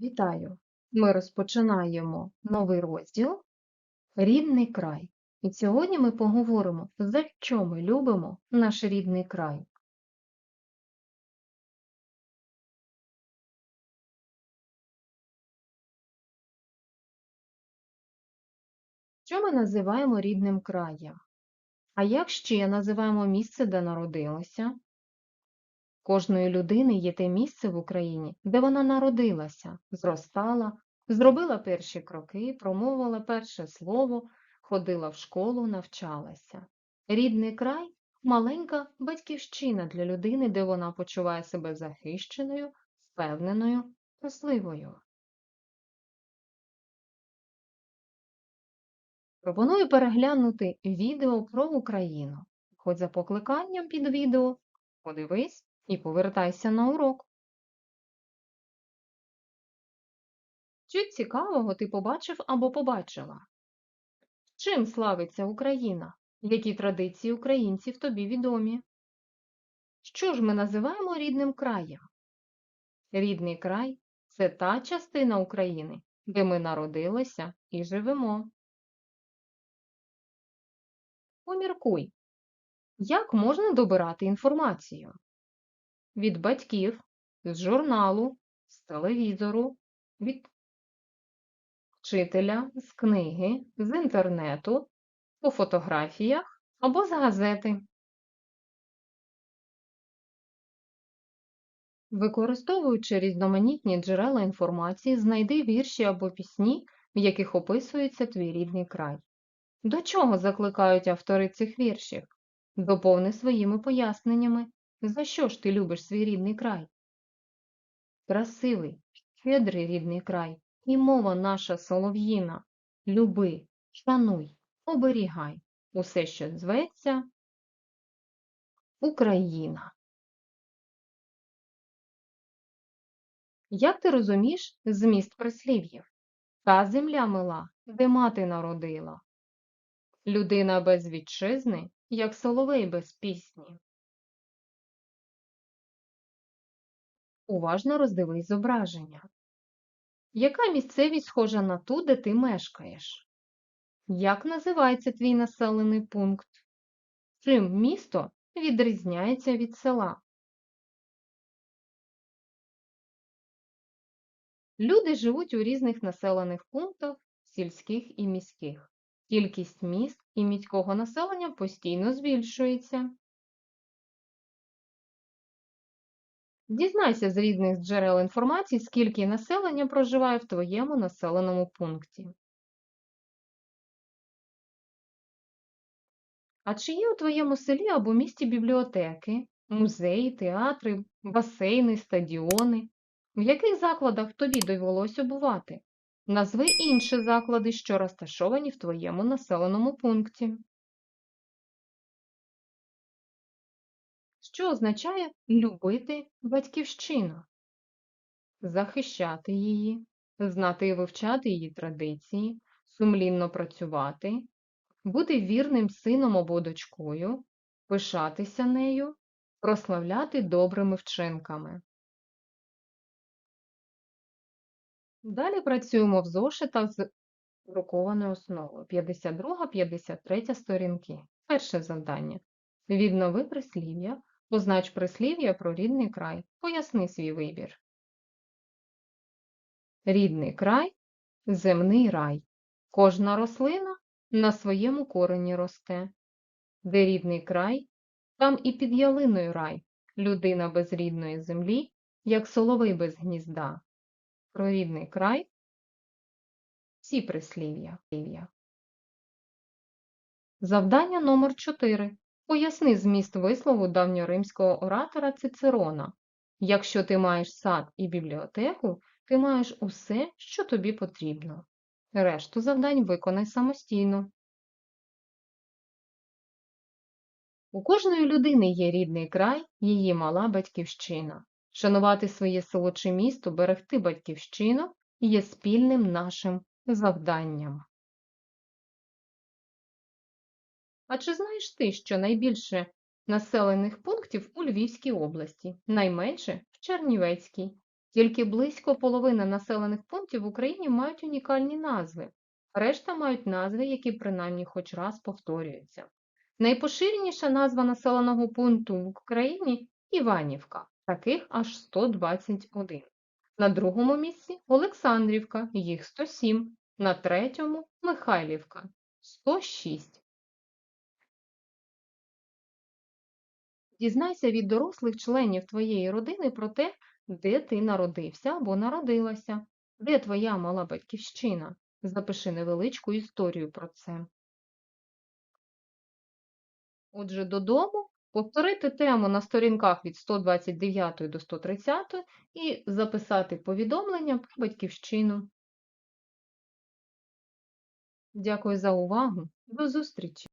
Вітаю! Ми розпочинаємо новий розділ Рідний край. І сьогодні ми поговоримо, за що ми любимо наш рідний край. Що ми називаємо рідним краєм? А як ще називаємо місце, де народилося? Кожної людини є те місце в Україні, де вона народилася, зростала, зробила перші кроки, промовила перше слово, ходила в школу, навчалася. Рідний край маленька батьківщина для людини, де вона почуває себе захищеною, впевненою, щасливою. Пропоную переглянути відео про Україну. Хоч за покликанням під відео, подивись і повертайся на урок. Що цікавого ти побачив або побачила? Чим славиться Україна? Які традиції українців тобі відомі? Що ж ми називаємо рідним краєм? Рідний край це та частина України, де ми народилися і живемо. Поміркуй, як можна добирати інформацію? Від батьків, з журналу, з телевізору, від вчителя, з книги, з інтернету, по фотографіях або з газети. Використовуючи різноманітні джерела інформації, знайди вірші або пісні, в яких описується твій рідний край. До чого закликають автори цих віршів? Доповни своїми поясненнями, за що ж ти любиш свій рідний край? Красивий, щедрий рідний край, і мова наша солов'їна. Люби, шануй, оберігай усе, що зветься Україна. Як ти розумієш зміст прислів'їв? Та земля мила, де мати народила. Людина без вітчизни, як соловей без пісні. Уважно роздивись зображення. Яка місцевість схожа на ту, де ти мешкаєш? Як називається твій населений пункт? Чим місто відрізняється від села? Люди живуть у різних населених пунктах, сільських і міських. Кількість міст і міського населення постійно збільшується. Дізнайся з різних джерел інформації, скільки населення проживає в твоєму населеному пункті. А чи є у твоєму селі або місті бібліотеки, музеї, театри, басейни, стадіони? В яких закладах тобі довелося бувати? Назви інші заклади, що розташовані в твоєму населеному пункті. Що означає любити батьківщину? Захищати її, знати і вивчати її традиції, сумлінно працювати, бути вірним сином або дочкою, пишатися нею, прославляти добрими вчинками. Далі працюємо в зошитах з друкованою основою 52-53 сторінки. Перше завдання. Віднови прислів'я. Познач прислів'я про рідний край. Поясни свій вибір. Рідний край земний рай. Кожна рослина на своєму корені росте. Де рідний край, там і під ялиною рай. Людина без рідної землі, як соловей без гнізда. Про рідний край. Всі прислів'я. Завдання номер 4. Поясни зміст вислову давньоримського оратора Цицерона. Якщо ти маєш сад і бібліотеку, ти маєш усе, що тобі потрібно. Решту завдань виконай самостійно. У кожної людини є рідний край, її мала батьківщина. Шанувати своє село чи місто, берегти батьківщину є спільним нашим завданням. А чи знаєш ти, що найбільше населених пунктів у Львівській області, найменше в Чернівецькій, Тільки близько половини населених пунктів в Україні мають унікальні назви. Решта мають назви, які принаймні хоч раз повторюються. Найпоширеніша назва населеного пункту в Україні Іванівка, таких аж 121. На другому місці Олександрівка, їх 107. На третьому Михайлівка 106. Дізнайся від дорослих членів твоєї родини про те, де ти народився або народилася, де твоя мала батьківщина. Запиши невеличку історію про це. Отже, додому повторити тему на сторінках від 129 до 130 і записати повідомлення про батьківщину. Дякую за увагу. До зустрічі!